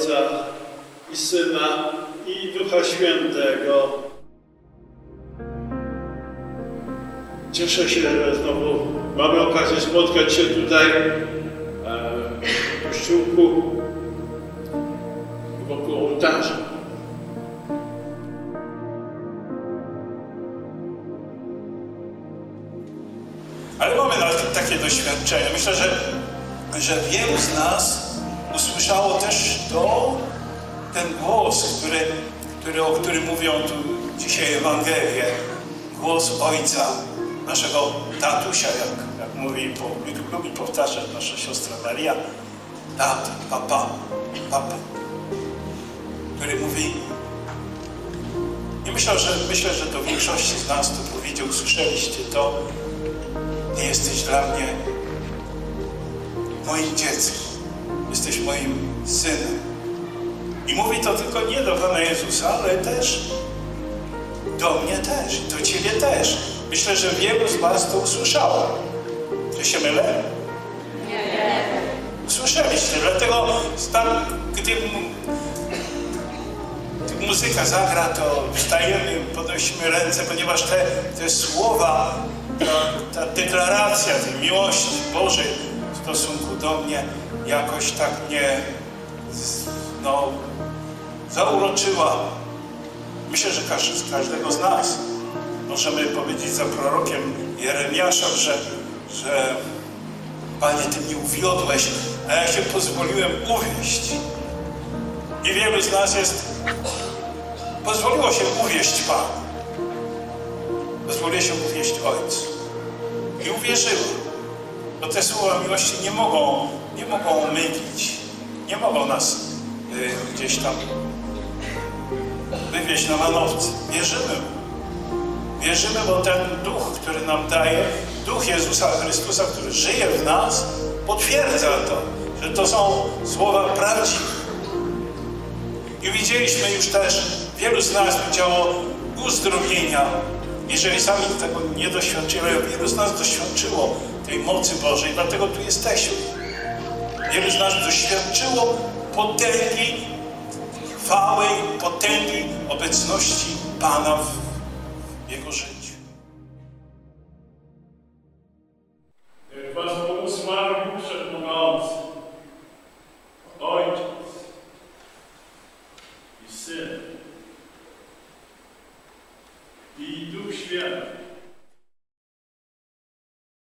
Ojca i Syna i Ducha Świętego. Cieszę się, że znowu mamy okazję spotkać się tutaj e, w kościółku wokół ołtarza. Ale mamy takie doświadczenie. Myślę, że, że wielu z nas usłyszało też to, ten głos, który, który, o którym mówią tu dzisiaj Ewangelie. Głos Ojca, naszego tatusia, jak, jak mówi, po, lubi powtarzać nasza siostra Maria. Tat, papa, papa. Który mówi, i myślę, że myślę, że do większości z nas to powiedział, usłyszeliście to, nie jesteś dla mnie moim dzieckiem. Jesteś moim synem. I mówi to tylko nie do Pana Jezusa, ale też do mnie też, do Ciebie też. Myślę, że wielu z Was to usłyszało. Czy się mylę? Nie. Usłyszeliście, dlatego tam, gdy gdy muzyka zagra, to wstajemy, podnosimy ręce, ponieważ te, te słowa, ta, ta deklaracja tej miłości Bożej stosunku do mnie jakoś tak mnie no, zauroczyła. Myślę, że z każdego z nas możemy powiedzieć za prorokiem Jeremiasza, że, że Panie, Ty mnie uwiodłeś, a ja się pozwoliłem uwieść. I wielu z nas jest pozwoliło się uwieść Panu. Pozwoliło się uwieść Ojcu. I uwierzyło. Bo te słowa miłości nie mogą, nie mogą mylić. Nie mogą nas y, gdzieś tam wywieźć na manowce. Wierzymy. Wierzymy, bo ten duch, który nam daje, duch Jezusa Chrystusa, który żyje w nas, potwierdza to, że to są słowa prawdziwe. I widzieliśmy już też, wielu z nas widziało uzdrowienia. Jeżeli sami tego nie doświadczyli, wielu z nas doświadczyło tej mocy Bożej, dlatego tu jesteśmy. Wielu z nas doświadczyło potęgi, chwały, potęgi obecności Pana w Jego życiu. Syn i Duch Święty.